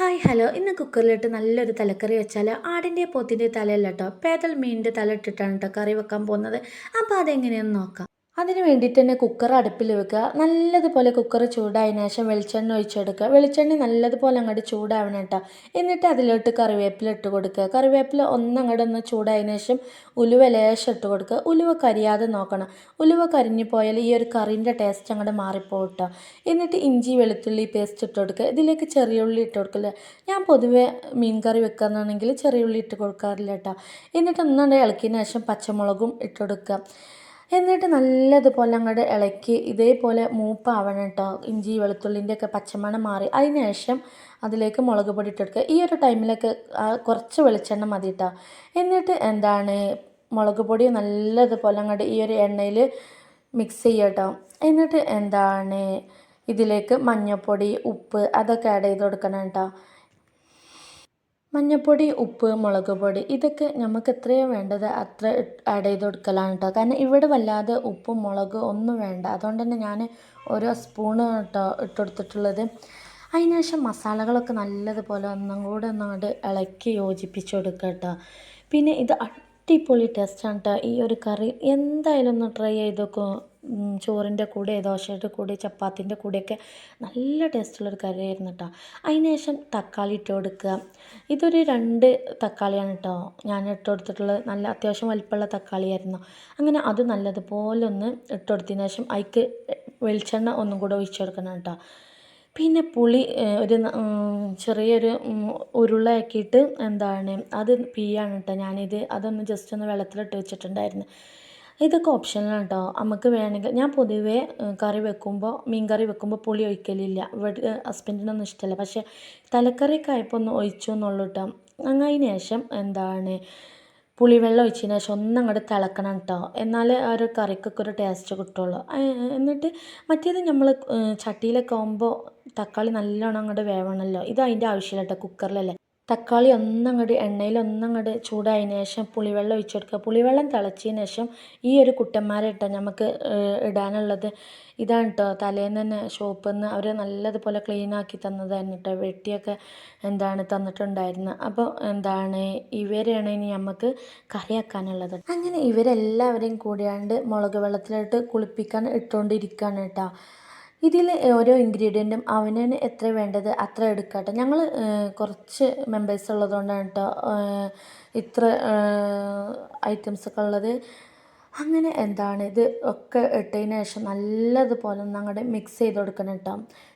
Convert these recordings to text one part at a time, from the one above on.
Hi hello. ഇന്ന് കുക്കറിലിട്ട് നല്ലൊരു തലക്കറി വെച്ചാൽ ആടിന്റെ പോത്തിന്റെ തലയല്ല കേട്ടോ. പേതൽ മീനിന്റെ തല ഇട്ടിട്ടാണ് കേട്ടോ കറി വെക്കാൻ പോകുന്നത്. അപ്പോൾ അതെങ്ങനെയെന്ന് നോക്കാം. അതിന് വേണ്ടിയിട്ട് തന്നെ കുക്കർ അടുപ്പിൽ വെക്കുക. നല്ലതുപോലെ കുക്കർ ചൂടായതിനു ശേഷം വെളിച്ചെണ്ണ ഒഴിച്ചെടുക്കുക. വെളിച്ചെണ്ണ നല്ലതുപോലെ അങ്ങോട്ട് ചൂടാവണം കേട്ടോ എന്നിട്ട് അതിലോട്ട് കറിവേപ്പില ഇട്ട് കൊടുക്കുക. കറിവേപ്പില ഒന്നങ്ങോട്ട് ഒന്ന് ചൂടായതിനു ശേഷം ഉലുവ ലേശം ഇട്ട് കൊടുക്കുക. ഉലുവ കരിയാതെ നോക്കണം. ഉലുവ കരിഞ്ഞു പോയാൽ ഈ ഒരു കറിന്റെ ടേസ്റ്റ് അങ്ങോട്ട് മാറിപ്പോട്ടോ എന്നിട്ട് ഇഞ്ചി വെളുത്തുള്ളി പേസ്റ്റ് ഇട്ട് കൊടുക്കുക. ഇതിലേക്ക് ചെറിയ ഉള്ളി ഇട്ട് കൊടുക്കില്ല. ഞാൻ പൊതുവേ മീൻ കറി വെക്കുകയാണെന്നുണ്ടെങ്കിൽ ചെറിയ ഉള്ളി ഇട്ട് കൊടുക്കാറില്ല കേട്ടോ എന്നിട്ട് ഒന്നുകൊണ്ട് ഇളക്കിയതിന് ശേഷം പച്ചമുളകും ഇട്ട് കൊടുക്കുക. എന്നിട്ട് നല്ലതുപോലെ അങ്ങോട്ട് ഇളക്കി ഇതേപോലെ മൂപ്പാവണം കേട്ടോ ഇഞ്ചി വെളുത്തുള്ളിന്റെ ഒക്കെ പച്ചമണം മാറി. അതിന് ശേഷം അതിലേക്ക് മുളക് പൊടി ഇട്ടെടുക്കുക ഈ ഒരു ടൈമിലൊക്കെ കുറച്ച് വെളിച്ചെണ്ണ മതി കേട്ടോ എന്നിട്ട് എന്താണ് മുളക് പൊടി നല്ലതുപോലെ അങ്ങോട്ട് ഈ ഒരു എണ്ണയിൽ മിക്സ് ചെയ്യുക കേട്ടോ എന്നിട്ട് എന്താണ് ഇതിലേക്ക് മഞ്ഞൾപ്പൊടി ഉപ്പ് അതൊക്കെ ആഡ് ചെയ്ത് കൊടുക്കണം കേട്ടോ മഞ്ഞൾപ്പൊടി ഉപ്പ് മുളക് പൊടി ഇതൊക്കെ നമുക്ക് എത്രയോ വേണ്ടത് അത്ര ആഡ് ചെയ്ത് കൊടുക്കലാണ് കേട്ടോ കാരണം ഇവിടെ വല്ലാതെ ഉപ്പും മുളക് ഒന്നും വേണ്ട. അതുകൊണ്ട് തന്നെ ഞാൻ ഓരോ സ്പൂണ് കേട്ടോ ഇട്ട് അതിനുശേഷം അതിന് മസാലകളൊക്കെ നല്ലതുപോലെ ഒന്നും കൂടെ ഒന്നങ്ങോട്ട് ഇളക്കി യോജിപ്പിച്ച് കൊടുക്കുക കേട്ടോ പിന്നെ ഇത് അടിപൊളി ടേസ്റ്റാണ് കേട്ടോ ഈ ഒരു കറി എന്തായാലും ഒന്ന് ട്രൈ ചെയ്ത് നോക്കൂ. ചോറിന്റെ കൂടെ ദോശയുടെ കൂടെ ചപ്പാത്തിന്റെ കൂടെയൊക്കെ നല്ല ടേസ്റ്റുള്ളൊരു കറിയായിരുന്നു കേട്ടോ അതിന് ശേഷം തക്കാളി ഇട്ട് കൊടുക്കുക. ഇതൊരു രണ്ട് തക്കാളിയാണ് കേട്ടോ ഞാൻ ഇട്ട് കൊടുത്തിട്ടുള്ളത് നല്ല അത്യാവശ്യം വലിപ്പമുള്ള തക്കാളിയായിരുന്നു. അങ്ങനെ അത് നല്ലതുപോലെ ഒന്ന് ഇട്ട് കൊടുത്തതിന് ശേഷം അതിക്ക് വെളിച്ചെണ്ണ ഒന്നും കൂടെ ഒഴിച്ചു കൊടുക്കണം കേട്ടോ പിന്നെ പുളി ഒരു ചെറിയൊരു ഉരുളയാക്കിയിട്ട് എന്താണ് അത് പീയാണ് കേട്ടോ ഞാനിത് അതൊന്ന് ജസ്റ്റ് ഒന്ന് വെള്ളത്തിലിട്ട് വെച്ചിട്ടുണ്ടായിരുന്നു. ഇതൊക്കെ ഓപ്ഷനാണ് കേട്ടോ നമുക്ക് വേണമെങ്കിൽ ഞാൻ പൊതുവേ കറി വെക്കുമ്പോൾ മീൻ കറി വെക്കുമ്പോൾ പുളി ഒഴിക്കലില്ല. ഇവിടെ ഹസ്ബൻഡിനൊന്നും ഇഷ്ടമല്ല പക്ഷേ തലക്കറിയൊക്കെ ആയപ്പോൾ ഒന്ന് ഒഴിച്ചു എന്നുള്ളൂ കേട്ടോ അതിന് ശേഷം എന്താണ് പുളിവെള്ളം ഒഴിച്ചതിന് ശേഷം ഒന്നങ്ങോട്ട് തിളക്കണം കേട്ടോ എന്നാലേ ആ ഒരു കറിക്കൊക്കെ ഒരു ടേസ്റ്റ് കിട്ടുള്ളൂ. എന്നിട്ട് മറ്റേത് നമ്മൾ ചട്ടിയിലൊക്കെ ആകുമ്പോൾ തക്കാളി നല്ലോണം അങ്ങോട്ട് വേവണമല്ലോ ഇത് അതിന്റെ ആവശ്യമില്ല കേട്ടോ കുക്കറിലല്ലേ തക്കാളി ഒന്നങ്ങട് എണ്ണയിൽ ഒന്നങ്ങട് ചൂടായതിന് ശേഷം പുളിവെള്ളം ഒഴിച്ചു കൊടുക്കുക പുളിവെള്ളം തിളച്ചതിന് ശേഷം ഈ ഒരു കുട്ടന്മാരെ ഇട്ടാൽ നമുക്ക് ഇടാനുള്ളത് ഇതാണ് കേട്ടോ തലേന്ന് തന്നെ ഷോപ്പിൽ നിന്ന് അവർ നല്ലതുപോലെ ക്ലീൻ ആക്കി തന്നതായിരുന്നു കേട്ടോ വെട്ടിയൊക്കെ എന്താണ് തന്നിട്ടുണ്ടായിരുന്നത് അപ്പോൾ എന്താണ് ഇവരെയാണ് ഇനി നമുക്ക് കറിയാക്കാനുള്ളത്. അങ്ങനെ ഇവരെല്ലാവരെയും കൂടിയാണ്ട് മുളക് വെള്ളത്തിലിട്ട് കുളിപ്പിക്കാൻ ഇട്ടുകൊണ്ടിരിക്കുകയാണ് കേട്ടോ ഇതിൽ ഓരോ ഇൻഗ്രീഡിയന്റും അവനവന് എത്ര വേണ്ടത് അത്ര എടുക്കാട്ടോ. കേട്ടോ ഞങ്ങൾ കുറച്ച് മെമ്പേഴ്സ് ഉള്ളതുകൊണ്ടാണ് കേട്ടോ ഇത്ര ഐറ്റംസൊക്കെ ഉള്ളത്. അങ്ങനെ എന്താണ് ഇത് ഒക്കെ ഇട്ടതിന് ശേഷം നല്ലതുപോലെ ഒന്ന് അങ്ങോട്ട് മിക്സ് ചെയ്ത് കൊടുക്കണം കേട്ടോ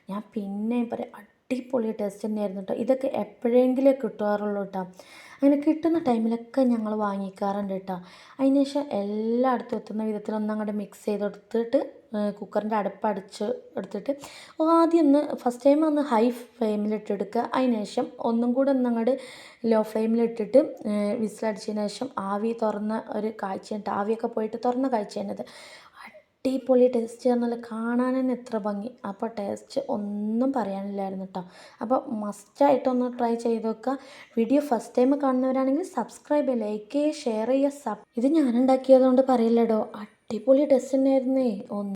ഞാൻ പിന്നെയും പറയാം അടിപൊളി ടേസ്റ്റ് തന്നെയായിരുന്നു കേട്ടോ ഇതൊക്കെ എപ്പോഴെങ്കിലും കിട്ടാറുള്ളൂ കേട്ടോ അങ്ങനെ കിട്ടുന്ന ടൈമിലൊക്കെ ഞങ്ങൾ വാങ്ങിക്കാറുണ്ട് കേട്ടോ അതിന് ശേഷം എല്ലായിടത്തും എത്തുന്ന വിധത്തിൽ ഒന്ന് അങ്ങോട്ട് മിക്സ് ചെയ്തെടുത്തിട്ട് കുക്കറിന്റെ അടുപ്പടിച്ച് എടുത്തിട്ട് ആദ്യം ഒന്ന് ഫസ്റ്റ് ടൈം ഒന്ന് ഹൈ ഫ്ലെയിമിലിട്ടെടുക്കുക അതിന് ശേഷം ഒന്നും കൂടെ ഒന്ന് അങ്ങോട്ട് ലോ ഫ്ലെയിമിലിട്ടിട്ട് വിസിലടിച്ചതിന് ശേഷം ആവി തുറന്ന ഒരു കാഴ്ചയുണ്ട് ആവിയൊക്കെ പോയിട്ട് തുറന്ന കാഴ്ചയാണത്. അടിപൊളി ടേസ്റ്റ് നല്ല കാണാൻ തന്നെ എത്ര ഭംഗി. അപ്പോൾ ടേസ്റ്റ് ഒന്നും പറയാനില്ലായിരുന്നു കേട്ടോ അപ്പോൾ മസ്റ്റായിട്ടൊന്ന് ട്രൈ ചെയ്ത് നോക്കുക വീഡിയോ ഫസ്റ്റ് ടൈം കാണുന്നവരാണെങ്കിൽ സബ്സ്ക്രൈബ് ചെയ്യുക ലൈക്ക് ചെയ്യുക ഷെയർ ചെയ്യുക സബ് ഇത് ഞാനുണ്ടാക്കിയതുകൊണ്ട് പറയില്ലടോ. അടിപൊളി ടേസ്റ്റ് തന്നെയായിരുന്നേ. ഒന്ന്